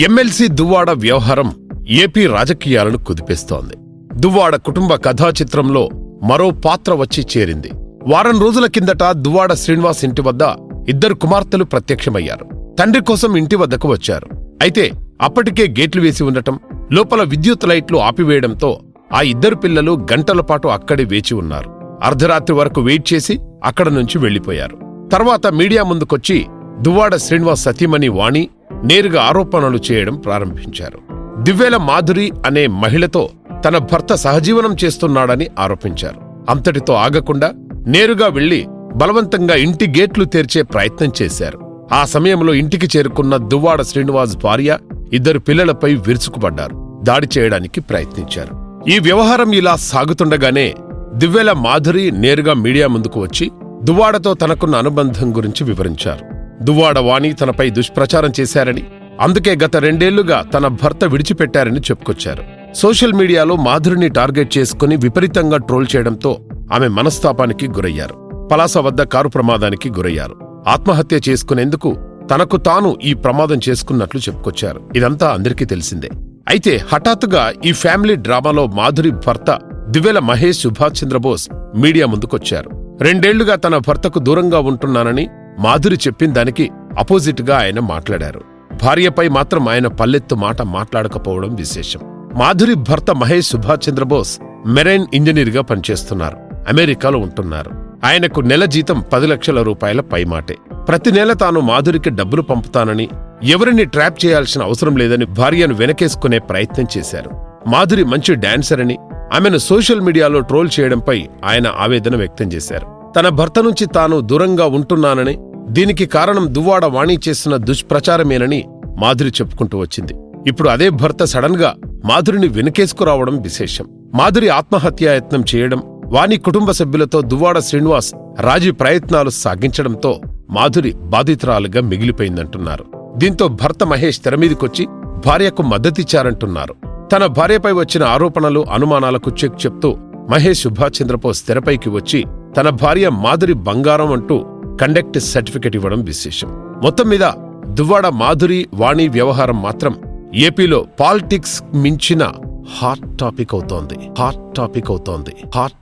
MLC Duvvada వ్యవహారం AP రాజకీయాలను కుదిపేస్తోంది. దువ్వాడ కుటుంబ కథా చిత్రంలో మరో పాత్ర వచ్చి చేరింది. వారం రోజుల కిందట దువ్వాడ శ్రీనివాస్ ఇంటి వద్ద ఇద్దరు కుమార్తెలు ప్రత్యక్షమయ్యారు. తండ్రి కోసం ఇంటి వద్దకు వచ్చారు. అయితే అప్పటికే గేట్లు వేసి ఉండటం లోపల విద్యుత్ లైట్లు ఆపివేయడంతో ఆ ఇద్దరు పిల్లలు గంటల పాటు అక్కడే వేచి ఉన్నారు. అర్ధరాత్రి వరకు వెయిట్ చేసి అక్కడ నుంచి వెళ్ళిపోయారు తర్వాత మీడియా ముందుకొచ్చి దువ్వాడ శ్రీనివాస్ సతీమణి వాణి నేరుగా ఆరోపణలు చేయడం ప్రారంభించారు. దివ్వేల మాధురి అనే మహిళతో తన భర్త సహజీవనం చేస్తున్నాడని ఆరోపించారు. అంతటితో ఆగకుండా నేరుగా వెళ్ళి బలవంతంగా ఇంటి గేట్లు తెరిచే ప్రయత్నం చేశారు. ఆ సమయంలో ఇంటికి చేరుకున్న దువ్వాడ శ్రీనివాస్ భార్య ఇద్దరు పిల్లలపై విరుచుకుపడ్డారు. దాడి చేయడానికి ప్రయత్నించారు. ఈ వ్యవహారం ఇలా సాగుతుండగానే దివ్వెల మాధురి నేరుగా మీడియా ముందుకు వచ్చి దువ్వాడతో తనకున్న అనుబంధం గురించి వివరించారు. దువ్వాడ వాణి తనపై దుష్ప్రచారం చేశారని అందుకే గత రెండేళ్ళుగా తన భర్త విడిచిపెట్టారని చెప్పుకొచ్చారు. సోషల్ మీడియాలో మాధురిని టార్గెట్ చేసుకుని విపరీతంగా ట్రోల్ చేయడంతో ఆమె మనస్తాపానికి గురయ్యారు. పలాస వద్ద కారు ప్రమాదానికి గురయ్యారు. ఆత్మహత్య చేసుకునేందుకు తనకు తాను ఈ ప్రమాదం చేసుకున్నట్లు చెప్పుకొచ్చారు. ఇదంతా అందరికీ తెలిసిందే. అయితే హఠాత్తుగా ఈ ఫ్యామిలీ డ్రామాలో మాధురి భర్త దివ్యల మహేష్ సుభాష్ చంద్రబోస్ మీడియా ముందుకొచ్చారు. రెండేళ్ళుగా తన భర్తకు దూరంగా ఉంటున్నానని మాధురి చెప్పిన దానికి అపోజిట్గా ఆయన మాట్లాడారు. భార్యపై మాత్రం ఆయన పల్లెత్తు మాట మాట్లాడకపోవడం విశేషం. మాధురి భర్త మహేష్ సుభాష్ చంద్రబోస్ మెరైన్ ఇంజనీర్గా పనిచేస్తున్నారు. అమెరికాలో ఉంటున్నారు. ఆయనకు నెల జీతం పది లక్షల రూపాయల పైమాటే. ప్రతి నెల తాను మాధురికి డబ్బులు పంపుతానని ఎవరిని ట్రాప్ చేయాల్సిన అవసరం లేదని భార్యను వెనకేసుకునే ప్రయత్నం చేశారు. మాధురి మంచి డాన్సర్ అని ఆమెను సోషల్ మీడియాలో ట్రోల్ చేయడంపై ఆయన ఆవేదన వ్యక్తం చేశారు. తన భర్త నుంచి తాను దూరంగా ఉంటున్నానని దీనికి కారణం దువ్వాడ వాణి చేసిన దుష్ప్రచారమేనని మాధురి చెప్పుకుంటూ వచ్చింది. ఇప్పుడు అదే భర్త సడన్గా మాధురిని వెనుకేసుకురావడం విశేషం. మాధురి ఆత్మహత్యాయత్నం చేయడం వాణి కుటుంబ సభ్యులతో దువ్వాడ శ్రీనివాస్ రాజీ ప్రయత్నాలు సాగించడంతో మాధురి బాధితురాలుగా మిగిలిపోయిందంటున్నారు. దీంతో భర్త మహేష్ తెరమీదికొచ్చి భార్యకు మద్దతిచ్చారంటున్నారు. తన భార్యపై వచ్చిన ఆరోపణలు అనుమానాలకు చెక్ చెప్తూ మహేష్ సుభాష్ చంద్రబోస్ తెరపైకి వచ్చి తన భార్య మాధురి బంగారం అంటూ కండక్ట్ సర్టిఫికెట్ ఇవ్వడం విశేషం. మొత్తం మీద దువ్వాడ మాధురి వాణి వ్యవహారం మాత్రం ఏపీలో పాలిటిక్స్ మించిన హాట్ టాపిక్ అవుతోంది. హాట్ టాపిక్ అవుతోంది. హాట్